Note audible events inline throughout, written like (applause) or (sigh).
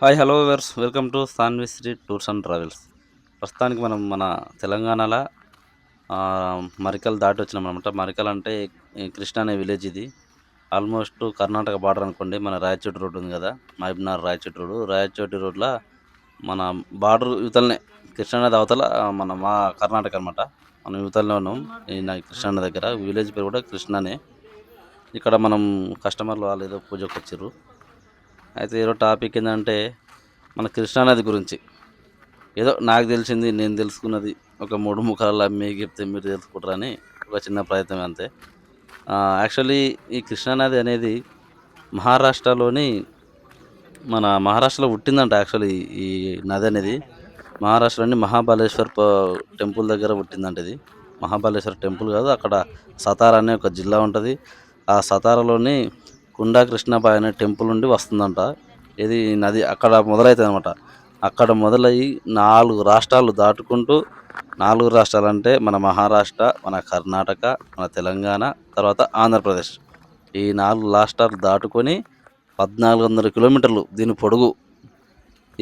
Hi hello verse welcome to Sanvi Sri tours and travels. ప్రస్తుతానికి మనం మన తెలంగాణలో మరికల్ దాటి వచ్చినాం అనమాట మరికల్ అంటే కృష్ణ అనే విలేజ్ ఇది. ఆల్మోస్ట్ కర్ణాటక బార్డర్ అనుకోండి. మన రాయచోటి రోడ్ ఉంది కదా మహబూబ్నగర్ రాయచోటి రోడ్ రాయచోటి రోడ్లో మన బార్డర్ యువతలనే కృష్ణానది అవతల మన మా కర్ణాటక అనమాట మనం యువతలనే ఉన్నాం. ఈ నా కృష్ణాన్న దగ్గర. విలేజ్ పేరు కూడా కృష్ణనే. ఇక్కడ మనం కస్టమర్లు వాళ్ళు ఏదో పూజకు వచ్చారు అయితే ఈరోజు టాపిక్ ఏంటంటే మన కృష్ణానది గురించి. ఏదో నాకు తెలిసింది నేను తెలుసుకున్నది ఒక మూడు ముఖాల మీకు చెప్తే మీరు తెలుసుకుంటారని ఒక చిన్న ప్రయత్నం అంతే. యాక్చువల్లీ ఈ కృష్ణానది అనేది మహారాష్ట్రలోని మన మహారాష్ట్రలో పుట్టిందంట యాక్చువల్లీ ఈ నది అనేది. మహారాష్ట్రలోని మహాబలేశ్వర్ టెంపుల్ దగ్గర పుట్టిందంట ఇది. మహాబలేశ్వర్ టెంపుల్ కాదు అక్కడ సతారా అనే ఒక జిల్లా ఉంటుంది. ఆ సతారాలోని కుండా కృష్ణబాయి అనే టెంపుల్ నుండి వస్తుందంట. ఇది నది అక్కడ మొదలవుతుంది అనమాట అక్కడ మొదలయ్యి నాలుగు రాష్ట్రాలు దాటుకుంటూ నాలుగు రాష్ట్రాలు అంటే మన మహారాష్ట్ర మన కర్ణాటక మన తెలంగాణ తర్వాత ఆంధ్రప్రదేశ్. ఈ నాలుగు రాష్ట్రాలు దాటుకొని పద్నాలుగు వందల కిలోమీటర్లు దీని పొడుగు.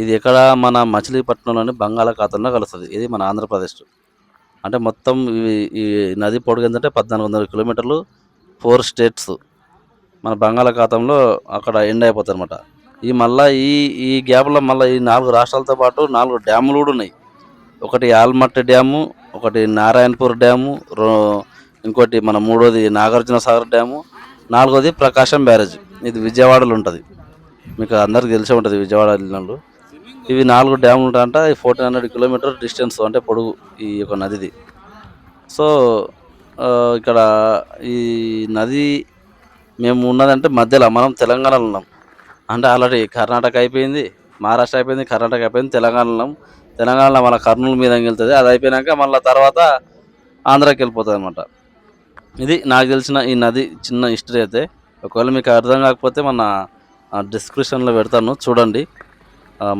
ఇది ఎక్కడ మన మచిలీపట్నంలోని బంగాళాఖాతంలో కలుస్తుంది. ఇది మన ఆంధ్రప్రదేశ్. అంటే మొత్తం ఈ నది పొడుగు ఏంటంటే పద్నాలుగు వందల కిలోమీటర్లు ఫోర్ స్టేట్స్. మన బంగాళాఖాతంలో అక్కడ ఎండ్ అయిపోతుంది అనమాట ఈ మళ్ళీ ఈ ఈ గ్యాప్లో మళ్ళీ ఈ నాలుగు రాష్ట్రాలతో పాటు నాలుగు డ్యాములు కూడా ఉన్నాయి. ఒకటి ఆల్మట్టి డ్యాము ఒకటి నారాయణపూర్ డ్యాము రో- ఇంకోటి మన మూడోది నాగార్జున సాగర్ డ్యాము నాలుగోది ప్రకాశం బ్యారేజ్. ఇది విజయవాడలో ఉంటుంది. మీకు అందరికీ తెలిసే ఉంటుంది విజయవాడ వెళ్ళినప్పుడు. ఇవి నాలుగు డ్యాములు ఉంటాయంట ఫోర్టీన్ హండ్రెడ్ కిలోమీటర్ డిస్టెన్స్ అంటే పొడుగు ఈ యొక్క నదిది. సో ఇక్కడ ఈ నది మేము ఉన్నదంటే మధ్యలో మనం తెలంగాణలో ఉన్నాం. అంటే ఆల్రెడీ కర్ణాటక అయిపోయింది మహారాష్ట్ర అయిపోయింది కర్ణాటక అయిపోయింది తెలంగాణలో ఉన్నాం. తెలంగాణలో మన కర్నూలు మీద వెళ్తుంది అది అయిపోయినాక మళ్ళీ తర్వాత ఆంధ్రాకి వెళ్ళిపోతుంది అనమాట ఇది నాకు తెలిసిన ఈ నది చిన్న హిస్టరీ అయితే. ఒకవేళ మీకు అర్థం కాకపోతే మన డిస్క్రిప్షన్లో పెడతాను. చూడండి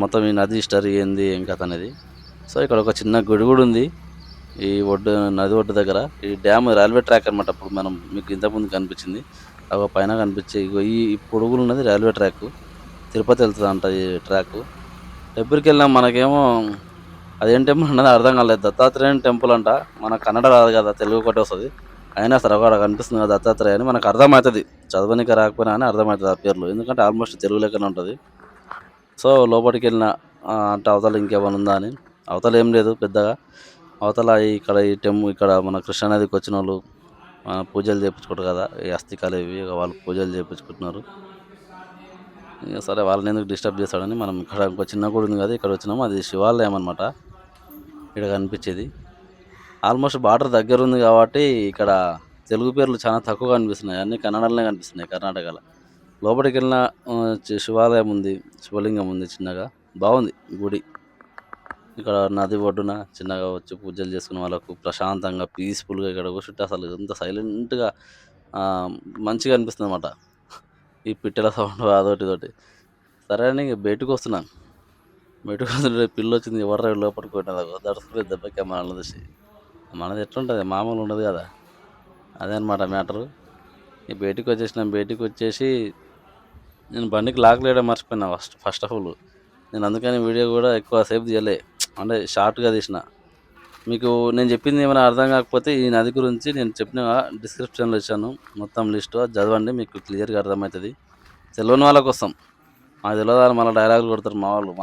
మొత్తం ఈ నది హిస్టరీ ఏంది ఏం కథ అనేది. సో ఇక్కడ ఒక చిన్న గుడి కూడా ఉంది. ఈ ఒడ్డు నది ఒడ్డు దగ్గర. ఈ డ్యామ్ రైల్వే ట్రాక్ అనమాట ఇప్పుడు మనం మీకు ఇంతకుముందు కనిపించింది. అగో పైన కనిపించే ఇగో ఈ పొడుగులు ఉన్నది రైల్వే ట్రాక్. తిరుపతి వెళ్తుంది అంట ఈ ట్రాక్. టెంపుల్కి వెళ్ళినా మనకేమో అదేం టెంపుల్ అన్నది అర్థం కాలేదు. దత్తాత్రేయ టెంపుల్ అంట. మన కన్నడ రాదు కదా తెలుగు ఒకటి వస్తుంది. అయినా సరే అక్కడ కనిపిస్తుంది కదా దత్తాత్రేయ అని మనకు అర్థమవుతుంది. చదవనికి రాకపోయినా అని అర్థమవుతుంది ఆ పేర్లు. ఎందుకంటే ఆల్మోస్ట్ తెలుగు లెక్కనే ఉంటుంది. సో లోపలికి వెళ్ళిన అంటే అవతల ఇంకేమైనా ఉందా అని. అవతల ఏం లేదు పెద్దగా. అవతల ఇక్కడ ఈ టెంపు ఇక్కడ మన కృష్ణానదికి వచ్చిన వాళ్ళు పూజలు చేయించుకుంటారు కదా ఈ అస్థికాలు ఇవి వాళ్ళు పూజలు చేయించుకుంటున్నారు ఇక సరే వాళ్ళని ఎందుకు డిస్టర్బ్ చేస్తాడని మనం ఇక్కడ ఇంకో చిన్న గుడి ఉంది కదా ఇక్కడ వచ్చినాము. అది శివాలయం అనమాట ఇక్కడ కనిపించేది. ఆల్మోస్ట్ బార్డర్ దగ్గర ఉంది కాబట్టి ఇక్కడ తెలుగు పేర్లు చాలా తక్కువ కనిపిస్తున్నాయి. అన్నీ కన్నడలోనే కనిపిస్తున్నాయి కర్ణాటకలో. లోపలికి వెళ్ళిన శివాలయం ఉంది శివలింగం ఉంది చిన్నగా. బాగుంది గుడి. ఇక్కడ నది ఒడ్డున చిన్నగా వచ్చి పూజలు చేసుకునే వాళ్ళకు ప్రశాంతంగా పీస్ఫుల్గా ఇక్కడ కూర్చుంటే అసలు ఎంత సైలెంట్గా మంచిగా అనిపిస్తుంది అనమాట ఈ పిట్టెల సౌండ్ (laughs) అదొకటి ఇదొకటి. సరే అని బయటకు వస్తున్నాను. బయటకు వస్తుంటే పిల్ల వచ్చింది ఎవరు లోపలికి పోయినది దడుచుకునే దెబ్బకి మనల్ని చూసి మనది ఎట్లుంటుంది? మామూలు ఉండదు కదా. అదే అనమాట మ్యాటరు. ఈ బయటికి వచ్చేసినాం. బయటికి వచ్చేసి నేను బండికి లాక్ లేయడం మర్చిపోయినా ఫస్ట్ ఫస్ట్ ఆఫ్ ఆల్ నేను అందుకని వీడియో కూడా ఎక్కువ సేపు తీయలే. అంటే షార్ట్గా తీసిన. మీకు నేను చెప్పింది ఏమైనా అర్థం కాకపోతే ఈ నది గురించి నేను చెప్పిన డిస్క్రిప్షన్లో ఇచ్చాను. మొత్తం లిస్టు అది చదవండి మీకు క్లియర్గా అర్థమవుతుంది. తెలియని వాళ్ళ కోసం. మాకు తెలియదు మళ్ళీ డైలాగులు కొడతారు మా వాళ్ళు మా